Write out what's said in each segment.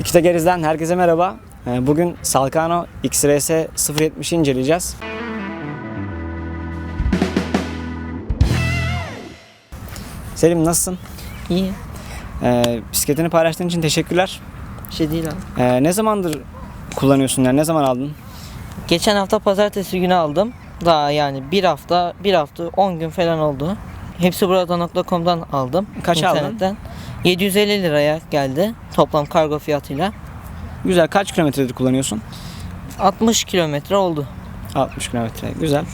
İki Tekeriz'den herkese merhaba. Ee, Bugün Salkano XRS 070'i inceleyeceğiz. Selim nasılsın? İyi. Ee, bisikletini paylaştığın için teşekkürler. Bir şey değil abi. Ee, ne zamandır kullanıyorsun yani ne zaman aldın? Geçen hafta pazartesi günü aldım. Daha yani bir hafta, bir hafta 10 gün falan oldu. Hepsi burada.com'dan aldım. Kaç aldın? İnternetten. 750 liraya geldi toplam kargo fiyatıyla. Güzel kaç kilometredir kullanıyorsun? 60 kilometre oldu. 60 kilometre güzel.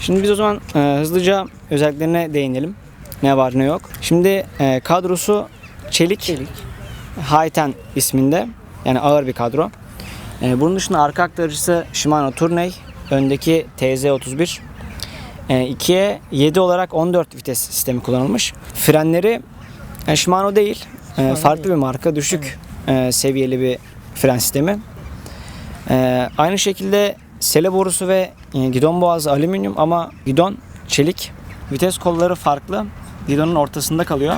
Şimdi biz o zaman e, hızlıca özelliklerine değinelim. Ne var ne yok. Şimdi e, kadrosu çelik. Çelik. Hi-Ten isminde. Yani ağır bir kadro. Ee, bunun dışında arka aktarıcısı Shimano Tourney. Öndeki TZ31. Ee, 2'ye 7 olarak 14 vites sistemi kullanılmış. Frenleri yani Shimano değil. e, farklı bir marka. Düşük e, seviyeli bir fren sistemi. Ee, aynı şekilde sele borusu ve e, gidon boğazı alüminyum ama gidon çelik. Vites kolları farklı. Gidonun ortasında kalıyor.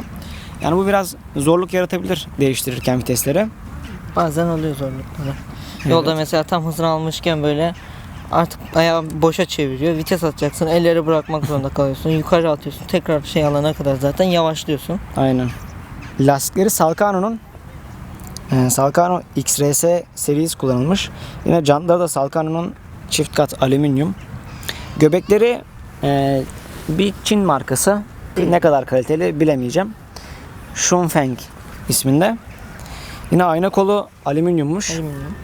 Yani bu biraz zorluk yaratabilir değiştirirken vitesleri. Bazen oluyor zorlukları. Yolda mesela tam hızını almışken böyle artık ayağı boşa çeviriyor. Vites atacaksın. Elleri bırakmak zorunda kalıyorsun. Yukarı atıyorsun. Tekrar şey alana kadar zaten yavaşlıyorsun. Aynen. Lastikleri Salkano'nun e, Salkano XRS serisi kullanılmış. Yine jantları da Salkano'nun çift kat alüminyum. Göbekleri e, bir Çin markası. Ne kadar kaliteli bilemeyeceğim. Shunfeng isminde. Yine ayna kolu alüminyummuş. Alüminyum.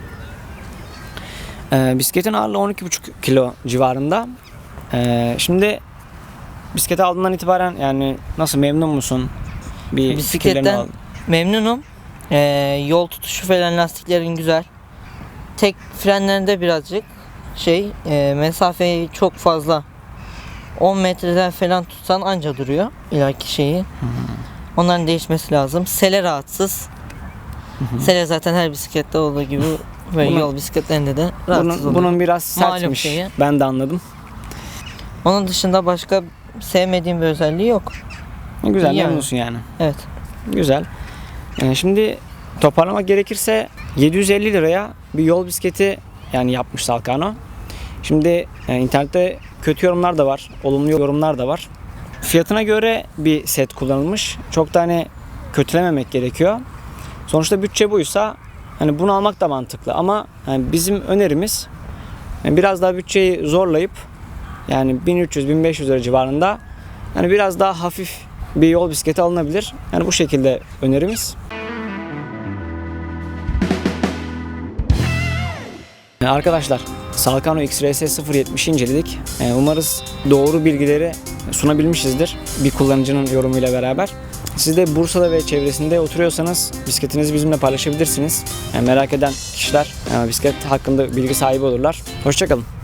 E, bisikletin ağırlığı 12,5 kilo civarında. E, şimdi bisikleti aldığından itibaren yani nasıl memnun musun? Bir Bisikletten. Memnunum. Ee, yol tutuşu falan lastiklerin güzel. Tek frenlerinde birazcık şey e, mesafeyi çok fazla 10 metreden falan tutsan anca duruyor ileriki şeyi. Onların değişmesi lazım. Sele rahatsız. Sele zaten her bisiklette olduğu gibi böyle Bunun- yol bisikletlerinde de rahatsız Bunun, oluyor. bunun biraz Malum sertmiş. şeyi. Ben de anladım. Onun dışında başka sevmediğim bir özelliği yok. Güzel Yani. memnunsun yani. Evet. Güzel. Ee, şimdi toparlamak gerekirse 750 liraya bir yol bisikleti yani yapmış Salkano. Şimdi e, internette kötü yorumlar da var, olumlu yorumlar da var. Fiyatına göre bir set kullanılmış. Çok da hani kötülememek gerekiyor. Sonuçta bütçe buysa hani bunu almak da mantıklı ama yani bizim önerimiz yani biraz daha bütçeyi zorlayıp yani 1300-1500 lira civarında yani biraz daha hafif bir yol bisikleti alınabilir. Yani bu şekilde önerimiz. Arkadaşlar Salkano XRS 070 inceledik. Ee, Umarız doğru bilgileri sunabilmişizdir bir kullanıcının yorumuyla beraber. Siz de Bursa'da ve çevresinde oturuyorsanız bisikletinizi bizimle paylaşabilirsiniz. Yani merak eden kişiler e, bisiklet hakkında bilgi sahibi olurlar. Hoşçakalın.